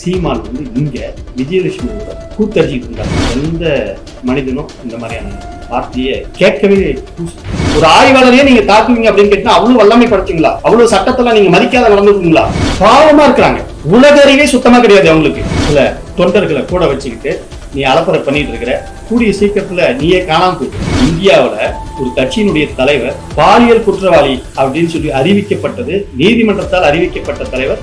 சீமான் வந்து இங்க விஜயலட்சுமியோட கூத்தடிச்சிட்டு இருந்தாங்க. எந்த மனிதனும் இந்த மாதிரியான வார்த்தையை கேட்கவே ஒரு ஆய்வாளரையே நீங்க தாக்குவீங்க அப்படின்னு கேட்டா அவ்வளவு வல்லமை படைச்சிங்களா? அவ்வளவு சட்டத்தெல்லாம் நீங்க மதிக்காத நடந்துருக்கீங்களா? பாவமா இருக்கிறாங்க. உலக அறிவே சுத்தமா கிடையாது அவங்களுக்கு. சில தொண்டர்களை கூட வச்சுக்கிட்டு நீ அலப்பறை பண்ணிட்டு இருக்கிற கூடிய சீக்கிரத்துல நீயே காணாம போயிட்டு இந்தியாவில ஒரு கட்சியினுடைய தலைவர் பாலியல் குற்றவாளி அப்படின்னு சொல்லி அறிவிக்கப்பட்டது நீதிமன்றத்தால் அறிவிக்கப்பட்ட தலைவர்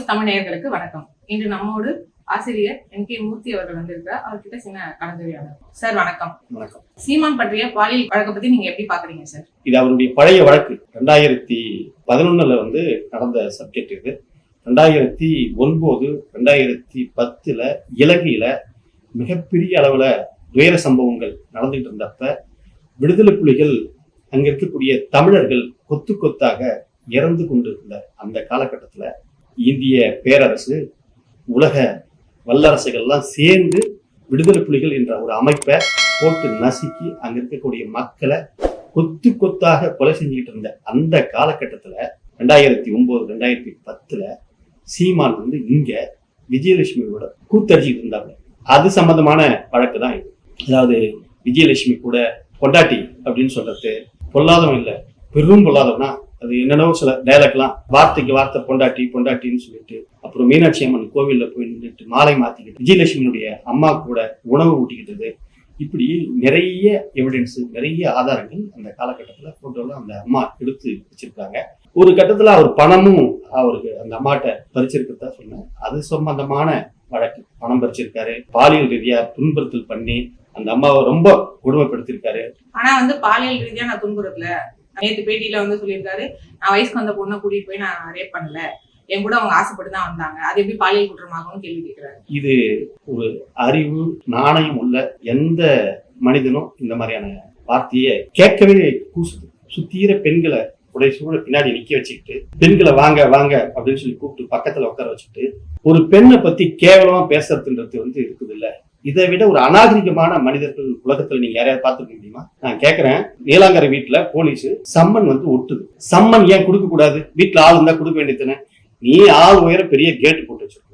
நியூஸ் தமிழ் நேயர்களுக்கு வணக்கம். இன்று நம்மோடு ஆசிரியர் என் கே மூர்த்தி அவர்கள் வந்திருக்கிறார். அவர்கிட்ட சின்ன கலந்துரையாடல். சார் வணக்கம். வணக்கம். சீமான் பற்றிய பாலியல் வழக்கை பத்தி நீங்க எப்படி பாக்குறீங்க சார்? இது அவருடைய பழைய வழக்கு. ரெண்டாயிரத்தி பதினொன்னுல வந்து நடந்த சப்ஜெக்ட் இது. ரெண்டாயிரத்தி ஒன்பது ரெண்டாயிரத்தி பத்துல இலங்கையில மிகப்பெரிய அளவுல துயர சம்பவங்கள் நடந்துட்டு இருந்தப்ப விடுதலை புலிகள் அங்க இருக்கக்கூடிய தமிழர்கள் கொத்து கொத்தாக இறந்து கொண்டிருந்த அந்த காலகட்டத்துல இந்திய பேரரசு உலக வல்லரசுகள்லாம் சேர்ந்து விடுதலை புலிகள் என்ற ஒரு அமைப்பை போட்டு நசுக்கி அங்க இருக்கக்கூடிய மக்களை கொத்து கொத்தாக கொலை செஞ்சுக்கிட்டு இருந்த அந்த காலகட்டத்தில் ரெண்டாயிரத்தி ஒன்பது ரெண்டாயிரத்தி பத்துல சீமான் வந்து இங்க விஜயலட்சுமியோட கூத்தடிச்சுட்டு இருந்தாங்க அது சம்பந்தமான வழக்கு தான் இது. அதாவது விஜயலட்சுமி கூட பொண்டாட்டி அப்படின்னு சொல்றது பொல்லாதவன் இல்லை பெரும் பொல்லாதவனா அது என்னென்னோ சில டைலாக்லாம் வார்த்தைக்கு வார்த்தை பொண்டாட்டி பொண்டாட்டின்னு சொல்லிட்டு அப்புறம் மீனாட்சி அம்மன் கோவில்ல போய் நின்றுட்டு மாலை மாற்றிக்கிட்டு விஜயலட்சுமியினுடைய அம்மா கூட உணவு ஊட்டிக்கிட்டது. இப்படி நிறைய எவிடன்ஸ் நிறைய ஆதாரங்கள் அந்த காலகட்டத்தில் போட்டோல அந்த அம்மா எடுத்து வச்சிருக்காங்க. ஒரு கட்டத்தில் அவர் பணமும் அவருக்கு அந்த அம்மாட்ட பறிச்சிருக்கிறதா சொன்னேன். அது சம்பந்தமான வழக்கு. பணம் பறிச்சிருக்காரு. பாலியல் ரீதியா துன்புறுத்தல் பண்ணி அந்த அம்மாவை ரொம்ப கொடுமைப்படுத்திருக்காரு ஆனா வந்து பாலியல் ரீதியா நான் துன்புறுத்தல. நேற்று பேட்டியில வந்து சொல்லியிருக்காரு நான் வயசுக்கு வந்த பொண்ணை கூட்டிட்டு போய் நான் ரேப் பண்ணல. என் கூட அவங்க ஆசைப்பட்டு தான் வந்தாங்க. அது எப்படி பாலியல் குற்றமாகும்னு கேள்வி கேட்கிறாரு இது ஒரு அறிவு நாணயம் உள்ள எந்த மனிதனும் இந்த மாதிரியான வார்த்தையை கேட்கவே கூசுது. சுத்தீர பெண்களை உடைய சூழ பின்னாடி நிக்க வச்சுக்கிட்டு பெண்களை வாங்க வாங்க அப்படின்னு சொல்லி கூப்பிட்டு பக்கத்துல உட்கார வச்சுட்டு ஒரு பெண்ணை பத்தி கேவலமா பேசுறதுன்றது வந்து இருக்குது இல்லை இதை விட ஒரு அநாகரிகமான மனிதர்கள் உலகத்துல நீங்க யாரையாவது பார்த்துக்க முடியுமா? நான் கேக்குறேன். நீலாங்கரை வீட்டுல போலீஸ் சம்மன் வந்து ஒட்டுது. சம்மன் ஏன் கொடுக்க கூடாது? வீட்டுல ஆள் இருந்தா கொடுக்க வேண்டியதுன்னு நீ ஆள் உயர பெரிய கேட்டு போட்டு வச்சிருக்க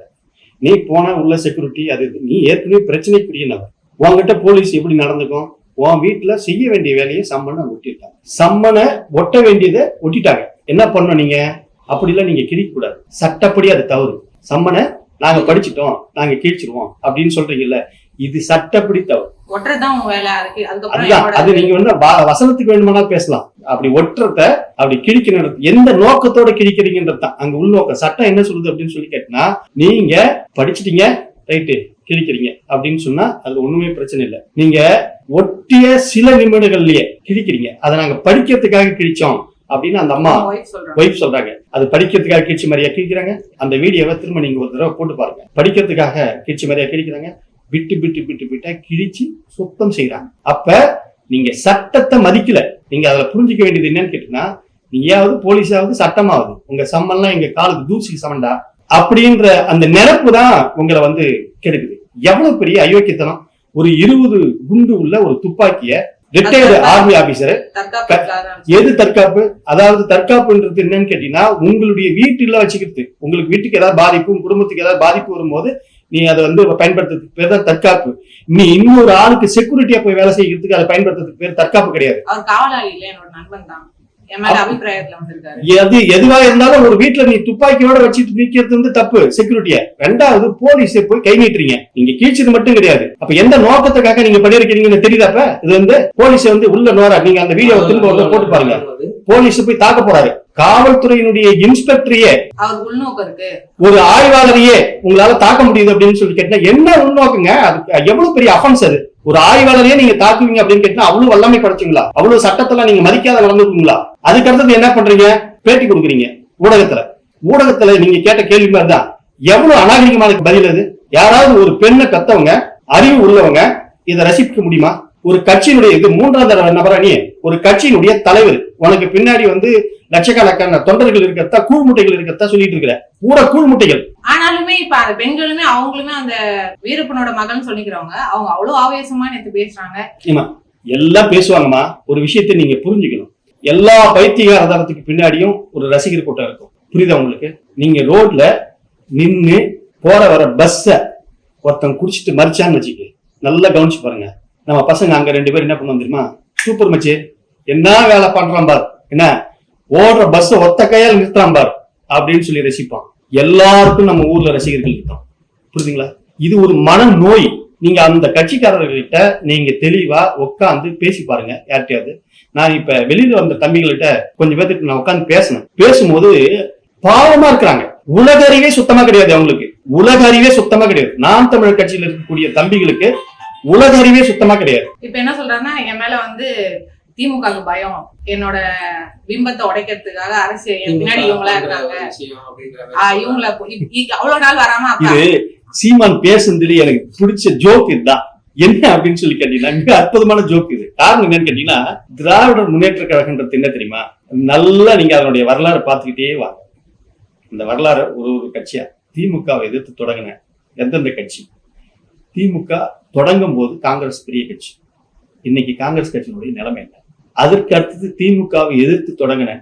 நீ போன உள்ள செக்யூரிட்டி அது நீ ஏற்கனவே பிரச்சனைக்குரிய நபர். உன்கிட்ட போலீஸ் எப்படி நடந்துக்கும்? உன் வீட்டுல செய்ய வேண்டிய வேலையை சம்மனை ஒட்டிட்டாங்க. சம்மனை ஒட்ட வேண்டியதை ஒட்டிட்டாங்க. என்ன பண்ணணும் நீங்க? அப்படிலாம் நீங்க கிழிக்க கூடாது. சட்டப்படி அது தவறு. சம்மனை நாங்க படிச்சிட்டோம் நாங்க கிழிச்சிருவோம் அப்படின்னு சொல்றீங்கல்ல இது சட்டப்படி தவறு. ஒட்டுறதுதான் வேலை அதுக்கப்புறம் அது நீங்க வந்து வா- வசனத்துக்கு வேணுமானா பேசலாம். அப்படி ஒட்டுறத அப்படி கிழிக்கணும் எந்த நோக்கத்தோட கிழிக்கிறீங்கன்றது தான். அங்க உள்நோக்கம் சட்டம் என்ன சொல்லுது அப்படின்னு சொல்லி கேட்டினா நீங்க படிச்சிட்டீங்க ரைட்டு கிழிக்கிறீங்க அப்படின்னு சொன்னா அது ஒண்ணுமே பிரச்சனை இல்லை. நீங்க ஒட்டிய சில நிமிடங்கள்லயே கிழிக்கிறீங்க. அதை நாங்க படிக்கிறதுக்காக கிழிச்சோம். அப்படின்னு அந்த அம்மா ஒய்ஃப் சொல்றாங்க. அது படிக்கிறதுக்காக கிழிச்சு மாதிரியா கிழிக்கிறாங்க. அந்த வீடியோவை திரும்ப நீங்க ஒரு தடவை போட்டு பாருங்க. படிக்கிறதுக்காக கிழிச்சு மாதிரியா கிழிக்கிறாங்க. விட்டு விட்டு விட்டு விட்டா கிழிச்சு சுத்தம் செய்யறாங்க அப்ப நீங்க சட்டத்தை மதிக்கல. நீங்க அதுல புரிஞ்சுக்க வேண்டியது என்னன்னு கேட்டீங்கன்னா நீயாவது போலீஸாவது சட்டமாவது உங்க சம்மன்லாம் எங்க காலுக்கு தூசிக்கு சமண்டா? அப்படின்ற அந்த நினைப்பு தான் உங்களை வந்து கெடுக்குது. எவ்வளவு பெரிய அயோக்கியத்தனம். ஒரு இருபது குண்டு உள்ள ஒரு துப்பாக்கிய ரிட்டையர்டு ஆர்மி ஆபீசர் எது தற்காப்பு? அதாவது தற்காப்புன்றது என்னன்னு கேட்டீங்கன்னா உங்களுடைய வீட்டுல வச்சுக்கிறது உங்களுக்கு வீட்டுக்கு ஏதாவது பாதிப்பு குடும்பத்துக்கு ஏதாவது பாதிப்பு வரும்போது நீ அதை வந்து பயன்படுத்துறதுக்கு பேர் தான் தற்காப்பு. நீ இன்னொரு ஆளுக்கு செக்யூரிட்டியா போய் வேலை செய்யறதுக்கு அதை பயன்படுத்துறதுக்கு பேர் தற்காப்பு கிடையாது. எது எதுவா இருந்தாலும் ஒரு வீட்டுல நீ துப்பாக்கியோட வச்சுட்டு நிக்கிறது வந்து தப்பு செக்யூரிட்டிய ரெண்டாவது போலீஸை போய் கை நீட்டுறீங்க. நீங்க கீழ்ச்சது மட்டும் கிடையாது. அப்ப எந்த நோக்கத்துக்காக நீங்க பண்ணிருக்கீங்கன்னு தெரியுதாப்ப இது வந்து போலீஸ் வந்து உள்ள நோரா நீங்க அந்த வீடியோ திரும்ப போட்டு பாருங்க. போலீஸ் போய் தாக்க போறாரு காவல்துறையினுடைய இன்ஸ்பெக்டரையே ஒரு ஆய்வாளரையே உங்களால தாக்க முடியுது அப்படின்னு சொல்லி கேட்டா என்ன உள்நோக்குங்க? அதுக்கு எவ்வளவு பெரிய அஃபென்ஸ் அது? ஒரு ஆய்வாளரையே நீங்க தாக்குவீங்க அப்படின்னு கேட்டா அவ்வளவு வல்லமை படைச்சிங்களா? அவ்வளவு சட்டத்தெல்லாம் நீங்க மதிக்காத வளர்ந்துருக்கீங்களா அதுக்கு அடுத்தது என்ன பண்றீங்க? பேட்டி கொடுக்குறீங்க ஊடகத்துல. ஊடகத்துல நீங்க கேட்ட கேள்வி மாதிரி தான். எவ்வளவு அநாகரிகமான பதில் அது? யாராவது ஒரு பெண்ணை கத்தவங்க அறிவு உள்ளவங்க இதை ரசிக்க முடியுமா? ஒரு கட்சியினுடைய இது மூன்றாவது தர நபரா நீ ஒரு கட்சியினுடைய தலைவர். உனக்கு பின்னாடி வந்து லட்சக்கணக்கான தொண்டர்கள் இருக்கிறதா கூழ்முட்டைகள் இருக்கிறதா சொல்லிட்டு இருக்கிற. பூரா கூழ்முட்டைகள் ஆனாலுமே இப்ப அந்த பெண்களுமே அவங்களுமே அந்த வீரப்பனோட மகன் சொல்லிக்கிறவங்க அவங்க அவ்வளவு ஆவேசமா நேத்து பேசுறாங்க. எல்லாம் பேசுவாங்கம்மா. ஒரு விஷயத்தை நீங்க புரிஞ்சுக்கணும். எல்லா பைத்தியகாரதனத்துக்கு பின்னாடியும் ஒரு ரசிகர் கூட்டம் இருக்கும். புரியுதா உங்களுக்கு? நீங்க ரோட்ல நின்னு போற வர பஸ்ஸ ஒருத்தன் குடிச்சிட்டு மறிச்சான்னு வச்சுக்க. நல்லா கவனிச்சு பாருங்க. நம்ம பசங்க அங்க ரெண்டு பேரும் என்ன பண்ணுவோம் தெரியுமா? சூப்பர் மச்சி என்ன வேலை பண்றான் பார். என்ன? ஓடுற பஸ் ஒத்த கையால் நிறுத்துறான் பார் அப்படின்னு சொல்லி ரசிப்பான். எல்லாருக்கும் நம்ம ஊர்ல ரசிகர்கள் இருக்கான் புரியுதுங்களா? இது ஒரு மன நோய் நீங்க அந்த கட்சிக்காரர்கள்ட்ட நீங்க தெளிவா உட்காந்து பேசி பாருங்க யார்கிட்டயாவது. நான் இப்ப வெளியில வந்த தம்பிகள்கிட்ட கொஞ்சம் பேர்த்துட்டு நான் உட்காந்து பேசினேன். பேசும்போது பாவமா இருக்கிறாங்க. உலக அறிவே சுத்தமா கிடையாது அவங்களுக்கு. உலக அறிவே சுத்தமா கிடையாது. நாம் தமிழர் கட்சியில இருக்கக்கூடிய தம்பிகளுக்கு உலக அறிவே சுத்தமா கிடையாது. இப்ப என்ன சொல்றாங்கன்னா என் மேல வந்து திமுகவுக்கு பயம். என்னோட பிம்பத்தை உடைக்கிறதுக்காக அரசியல் என் பின்னாடி இவங்களா இருக்காங்க. இவங்கள அவ்வளவு நாள் வராம அப்ப. இது சீமான் பேசுனதுல எனக்கு பிடிச்ச ஜோக் இதுதான். என்ன அப்படின்னு சொல்லி கேட்டீங்கன்னா மிக அற்புதமான ஜோக் இது. காரணம் என்னன்னு கேட்டீங்கன்னா திராவிடர் முன்னேற்ற கழகன்றது என்ன தெரியுமா? நல்லா நீங்க அதனுடைய வரலாறு பார்த்துக்கிட்டே வாங்க. இந்த வரலாறு ஒரு ஒரு கட்சியா? திமுகவை எதிர்த்து தொடங்கின எந்தெந்த கட்சி? திமுக தொடங்கும் போது காங்கிரஸ் பெரிய கட்சி. இன்னைக்கு காங்கிரஸ் கட்சியினுடைய நிலைமை என்ன? அதற்கு அடுத்தது திமுகவை எதிர்த்து தொடங்கின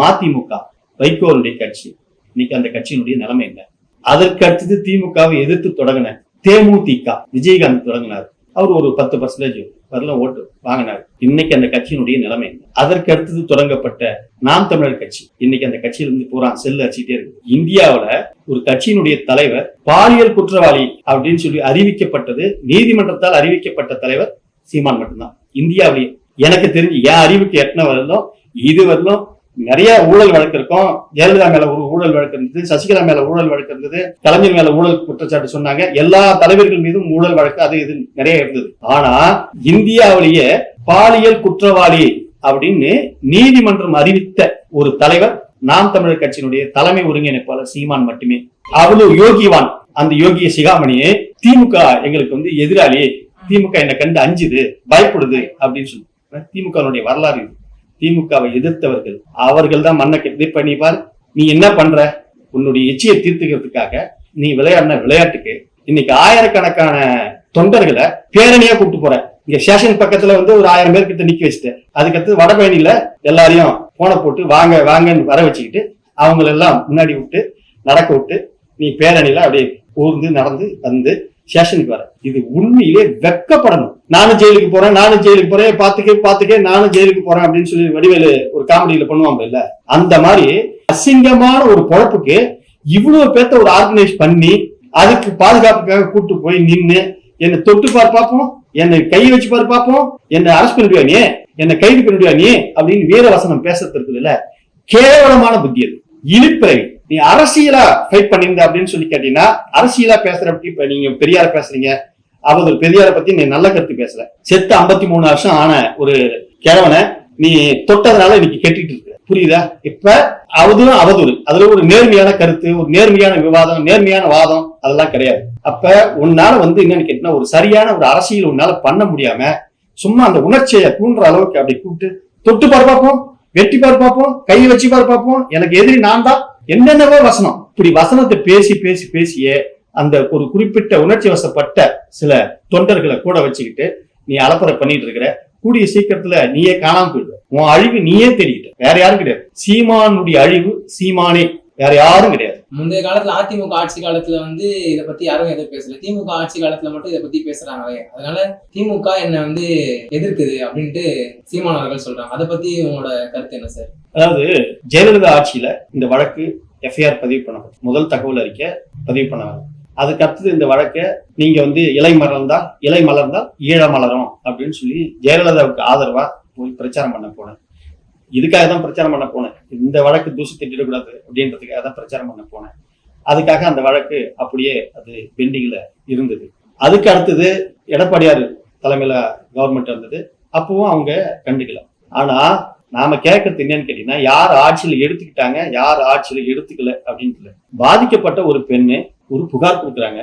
மதிமுக வைகோருடைய கட்சி. இன்னைக்கு அந்த கட்சியினுடைய நிலைமை இல்லை அதற்கு அடுத்தது திமுகவை எதிர்த்து தொடங்கின தேமுதிக விஜயகாந்த் தொடங்கினார். அவர் ஒரு பத்து பர்சன்டேஜ் வரல ஓட்டு வாங்கினார். இன்னைக்கு அந்த கட்சியினுடைய நிலைமை அதற்கு அடுத்தது தொடங்கப்பட்ட நாம் தமிழர் கட்சி. இன்னைக்கு அந்த கட்சியில இருந்து பூரா செல்லு அடிச்சுட்டே இருக்கு. இந்தியாவில ஒரு கட்சியினுடைய தலைவர் பாலியல் குற்றவாளி அப்படின்னு சொல்லி அறிவிக்கப்பட்டது நீதிமன்றத்தால் அறிவிக்கப்பட்ட தலைவர் சீமான் மட்டும்தான். இந்தியாவிலேயே எனக்கு தெரிஞ்சு என் அறிவுக்கு எத்தனை வரலும் இது வரலும் நிறைய ஊழல் வழக்கு இருக்கும். ஜெயலலிதா மேல ஒரு ஊழல் வழக்கு இருந்தது சசிகலா மேல ஊழல் வழக்கு இருந்தது கலைஞர் மேல ஊழல் குற்றச்சாட்டு சொன்னாங்க. எல்லா தலைவர்கள் மீதும் ஊழல் வழக்கு அது இது நிறைய இருந்தது. ஆனா இந்தியாவிலேயே பாலியல் குற்றவாளி அப்படின்னு நீதிமன்றம் அறிவித்த ஒரு தலைவர் நாம் தமிழர் கட்சியினுடைய தலைமை ஒருங்கிணைப்பாளர் சீமான் மட்டுமே. அவ்வளவு யோகிவான் அந்த யோகிய சிகாமணியே திமுக எங்களுக்கு வந்து எதிராளி. திமுக என்னை கண்டு அஞ்சுது பயப்படுது அப்படின்னு சொல்லி திமுகவுடைய வரலாறு இது. திமுகவை எதிர்த்தவர்கள் அவர்கள் தான் மண்ணை கெடுத்து பண்ணிப்பார். நீ என்ன பண்ற? உன்னுடைய எச்சியை தீர்த்துக்கிறதுக்காக நீ விளையாடின விளையாட்டுக்கு இன்னைக்கு ஆயிரக்கணக்கான தொண்டர்களை பேரணியா கூப்பிட்டு போற. இங்க ஸ்டேஷன் பக்கத்துல வந்து ஒரு ஆயிரம் பேர் கிட்ட நிக்க வச்சுட்டு அதுக்கடுத்து வடபழனியில எல்லாரையும் போனை போட்டு வாங்க வாங்கன்னு வர வச்சுக்கிட்டு அவங்கள எல்லாம் முன்னாடி விட்டு நடக்க விட்டு நீ பேரணியில அப்படியே ஊர்ந்து நடந்து வந்து ஸ்டேஷனுக்கு வர. இது உண்மையிலே வெக்கப்படணும். நானும் ஜெயிலுக்கு போறேன் நானும் ஜெயிலுக்கு போறேன் பாத்துக்கே பாத்துக்கே நானும் ஜெயிலுக்கு போறேன் அப்படின்னு சொல்லி வடிவேலு ஒரு காமெடியில பண்ணுவாங்க இல்ல? அந்த மாதிரி அசிங்கமான ஒரு பொழப்புக்கு இவ்வளவு பேர்த்த ஒரு ஆர்கனைஸ் பண்ணி அதுக்கு பாதுகாப்புக்காக கூட்டு போய் நின்னு என்னை தொட்டு பார் பார்ப்போம் என்னை கை வச்சு பார் பார்ப்போம் என்னை அரசு பண்ணிடுவா நீ? என்னை கைது பண்ணிடுவா நீ? அப்படின்னு வீரவசனம் பேசுறது இருக்குது இல்ல? கேவலமான புத்தி அது. இழிப்பிறவி நீ அரசியலா ஃபைட் பண்ணிருந்த அப்படின்னு சொல்லி கேட்டீங்கன்னா அரசியலா பேசுறப்ப இப்ப நீங்க பெரியார பேசுறீங்க. அவதூறு பெரியார பத்தி நீ நல்ல கருத்து பேசல. செத்து 53 மூணு வருஷம் ஆன ஒரு கிழவனை நீ தொட்டதுனால இன்னைக்கு கெட்டிட்டு இருக்க. புரியுதா? இப்ப அவதும் அவதூறு. அதுல ஒரு நேர்மையான கருத்து ஒரு நேர்மையான விவாதம் நேர்மையான வாதம் அதெல்லாம் கிடையாது. அப்ப உன்னால வந்து என்னன்னு கேட்டீங்கன்னா ஒரு சரியான ஒரு அரசியல் உன்னால பண்ண முடியாம சும்மா அந்த உணர்ச்சியை தூண்டுற அளவுக்கு அப்படி கூப்பிட்டு தொட்டு பார் பார்ப்போம் வெட்டி பார் பார்ப்போம் கை வச்சு பார் பார்ப்போம் எனக்கு எதிரி நான் தான். என்னென்னவோ வசனம். இப்படி வசனத்தை பேசி பேசி பேசியே அந்த ஒரு குறிப்பிட்ட உணர்ச்சி வசப்பட்ட சில தொண்டர்களை கூட வச்சுக்கிட்டு நீ அலப்பறை பண்ணிட்டு இருக்கிற கூடிய சீக்கிரத்துல நீயே காணாம போயிடுவ. உன் அழிவு நீயே தெரியிட்ட வேற யாரும் கிடையாது. சீமானுடைய அழிவு சீமானே. வேற யாரும் கிடையாது. முந்தைய காலத்துல அதிமுக ஆட்சி காலத்துல வந்து இத பத்தி யாரும் எதுவும் பேசல. திமுக ஆட்சி காலத்துல மட்டும் இத பத்தி பேசுறாங்களே அதனால திமுக என்ன வந்து எதிர்க்குது அப்படின்ட்டு சீமான் அவர்கள் சொல்றாங்க. அதை பத்தி உங்களோட கருத்து என்ன சார்? அதாவது ஜெயலலிதா ஆட்சியில இந்த வழக்கு எஃப்ஐஆர் பதிவு பண்ணப்படும் முதல் தகவல் அறிக்கை பதிவு பண்ணாங்க அதுக்கு அடுத்தது இந்த வழக்கை நீங்க வந்து இலை மலர்ந்தா இலை மலர்ந்தால் ஈழ மலரும் அப்படின்னு சொல்லி ஜெயலலிதாவுக்கு ஆதரவா போய் பிரச்சாரம் பண்ண போனேன். இதுக்காக தான் பிரச்சாரம் பண்ண போனேன். இந்த வழக்கு தூசி திட்டிடக்கூடாது அப்படின்றதுக்காக தான் பிரச்சாரம் பண்ண போனேன். அதுக்காக அந்த வழக்கு அப்படியே அது பெண்டிங்ல இருந்தது. அதுக்கு அடுத்தது எடப்பாடியார் தலைமையில கவர்மெண்ட் வந்தது. அப்பவும் அவங்க கண்டுக்கல. ஆனா நாம கேட்கறது என்னன்னு கேட்டீங்கன்னா யார் ஆட்சியில எடுத்துக்கிட்டாங்க யார் ஆட்சியில எடுத்துக்கல அப்படின்ட்டு பாதிக்கப்பட்ட ஒரு பெண்ணு ஒரு புகார் கொடுக்குறாங்க.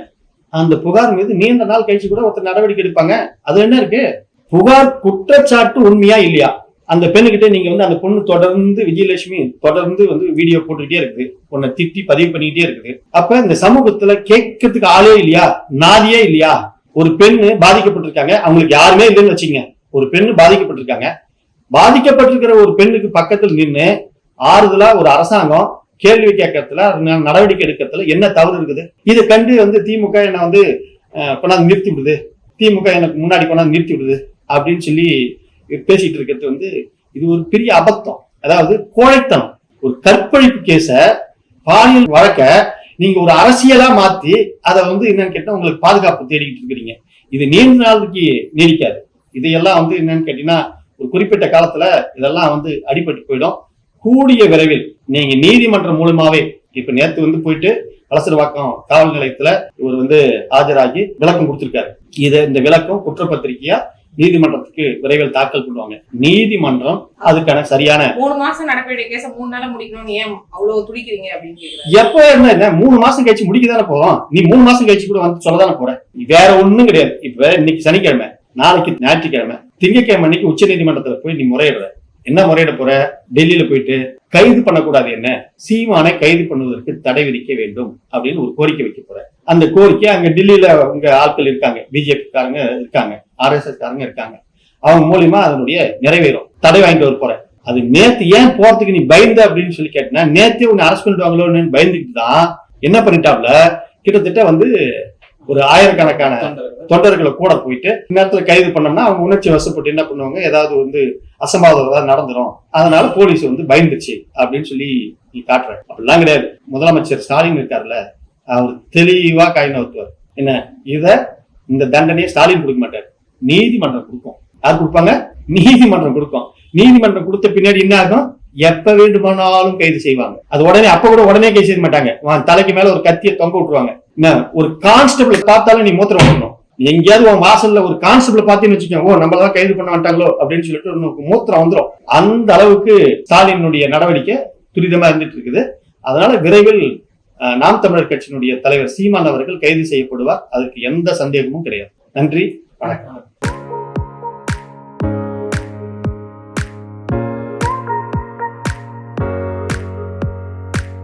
அந்த புகார் மீது நீண்ட நாள் கழிச்சு கூட ஒருத்தர் நடவடிக்கை எடுப்பாங்க. அது என்ன இருக்கு? புகார் குற்றச்சாட்டு உண்மையா இல்லையா? அந்த பெண்ணுகிட்ட நீங்க வந்து அந்த பொண்ணு தொடர்ந்து விஜயலட்சுமி தொடர்ந்து வந்து வீடியோ போட்டுக்கிட்டே இருக்குது. உன்னை திட்டி பதிவு பண்ணிக்கிட்டே இருக்குது. அப்ப இந்த சமூகத்துல கேட்கறதுக்கு ஆளே இல்லையா? நாதியே இல்லையா? ஒரு பெண்ணு பாதிக்கப்பட்டிருக்காங்க. அவங்களுக்கு யாருமே இல்லைன்னு வச்சுங்க ஒரு பெண்ணு பாதிக்கப்பட்டிருக்காங்க. பாதிக்கப்பட்டிருக்கிற ஒரு பெண்ணுக்கு பக்கத்தில் நின்று ஆறுதலா ஒரு அரசாங்கம் கேள்வி கேட்கறதுல அது நடவடிக்கை எடுக்கிறதுல என்ன தவறு இருக்குது? இதை கண்டு வந்து திமுக என்னை வந்து கொண்டாந்து நிறுத்தி விடுது. திமுக எனக்கு முன்னாடி கொண்டாந்து நிறுத்தி விடுது அப்படின்னு சொல்லி பேசிட்டு இருக்கிறது வந்து இது ஒரு பெரிய அபத்தம். அதாவது கோழைத்தனம். ஒரு கற்பழிப்பு கேஸ பாலியல் வழக்க நீங்க ஒரு அரசியலா மாத்தி அதை வந்து என்னன்னு கேட்டா உங்களுக்கு பாதுகாப்பு தேடிக்கிட்டு இருக்கிறீங்க. இது நீண்ட நாளுக்கு நீடிக்காது. இதையெல்லாம் வந்து என்னன்னு கேட்டீங்கன்னா ஒரு குறிப்பிட்ட காலத்துல இதெல்லாம் வந்து அடிபட்டு போயிடும். கூடிய விரைவில் நீங்க நீதிமன்றம் மூலமாவே இப்ப நேத்து வந்து போயிட்டு வலசரவாக்கம் காவல் நிலையத்துல இவர் வந்து ஆஜராகி விளக்கம் கொடுத்திருக்காரு. இது இந்த விளக்கம் குற்றப்பத்திரிக்கையா நீதிமன்றத்துக்கு விரைவில் தாக்கல் பண்ணுவாங்க. நீதிமன்றம் அதுக்கான சரியான மூணு மாசம் நடக்க கேஸ மூணு நாள்ல முடிக்கணும்னு ஏன் அவ்வளவு துடிக்கிறீங்க அப்படின்னு எப்ப இருந்தா என்ன மூணு மாசம் கழிச்சு முடிக்க தானே போறோம்? நீ மூணு மாசம் கழிச்சு கூட வந்து சொல்ல தானே போற வேற ஒண்ணும் கிடையாது. இப்ப இன்னைக்கு சனிக்கிழமை நாளைக்கு ஞாயிற்றுக்கிழமை திங்கட்கிழமை அன்னைக்கு உச்ச நீதிமன்றத்துல போய் நீ முறையிடுற. என்ன முறையிட போற? டெல்லியில போயிட்டு கைது பண்ணக்கூடாது என்ன? சீமானை கைது பண்ணுவதற்கு தடை விதிக்க வேண்டும் அப்படின்னு ஒரு கோரிக்கை வைக்க போற அந்த கோரிக்கை அங்க டெல்லியில உங்க ஆட்கள் இருக்காங்க. பிஜேபி காரங்க இருக்காங்க. ஆர்எஸ்எஸ் காரங்க இருக்காங்க. அவங்க மூலியமா அதனுடைய நிறைவேறும். தடை வாங்கிட்டு வர போற அது நேத்து ஏன் போறதுக்கு நீ பயந்த அப்படின்னு சொல்லி கேட்டனா நேத்தே உன்னை அரசு பண்ணிடுவாங்களோன்னு பயந்துட்டு தான் என்ன பண்ணிட்டாப்ல? கிட்டத்தட்ட வந்து ஒரு ஆயிரக்கணக்கான தொண்டர்கள். கூட போயிட்டு நேரத்துல கைது பண்ணோம்னா அவங்க உணர்ச்சி வசப்பட்டு என்ன பண்ணுவாங்க? ஏதாவது வந்து அசம்பாவிதம் ஏதாவது நடந்துரும். அதனால போலீஸ் வந்து பயந்துச்சு அப்படின்னு சொல்லி நீ காட்டுற. அப்படிலாம் கிடையாது. முதலமைச்சர் ஸ்டாலின் இருக்காருல்ல அவர் தெளிவா காய் நவுத்துவார் என்ன? இத இந்த தண்டனையை ஸ்டாலின் கொடுக்க மாட்டார். நீதிமன்றம் கொடுக்கும். யார் கொடுப்பாங்க? நீதிமன்றம் கொடுக்கும். நீதிமன்றம் கொடுத்த பின்னாடி என்ன ஆகும்? எப்ப வேண்டுமானாலும் கைது செய்வாங்க. அது உடனே அப்ப கூட உடனே கைது செய்ய மாட்டாங்க. தலைக்கு மேல ஒரு கத்தியை தொங்க விட்டுருவாங்க. ஒரு கான்ஸ்டபிள் பார்த்தாலும் நீ மூத்திரம் விடணும் எங்கேயாவது உன் வாசல்ல ஒரு கான்ஸ்டபிள் பார்த்தீங்கன்னு வச்சுக்கோ ஓ நம்மளதான் கைது பண்ண மாட்டாங்களோ? அப்படின்னு சொல்லிட்டு உனக்கு மூத்திரம் வந்துரும். அந்த அளவுக்கு ஸ்டாலினுடைய நடவடிக்கை துரிதமா இருந்துட்டு இருக்குது. அதனால விரைவில் நாம் தமிழர் கட்சியினுடைய தலைவர் சீமான் அவர்கள் கைது செய்யப்படுவார். அதுக்கு எந்த சந்தேகமும் கிடையாது. நன்றி வணக்கம்.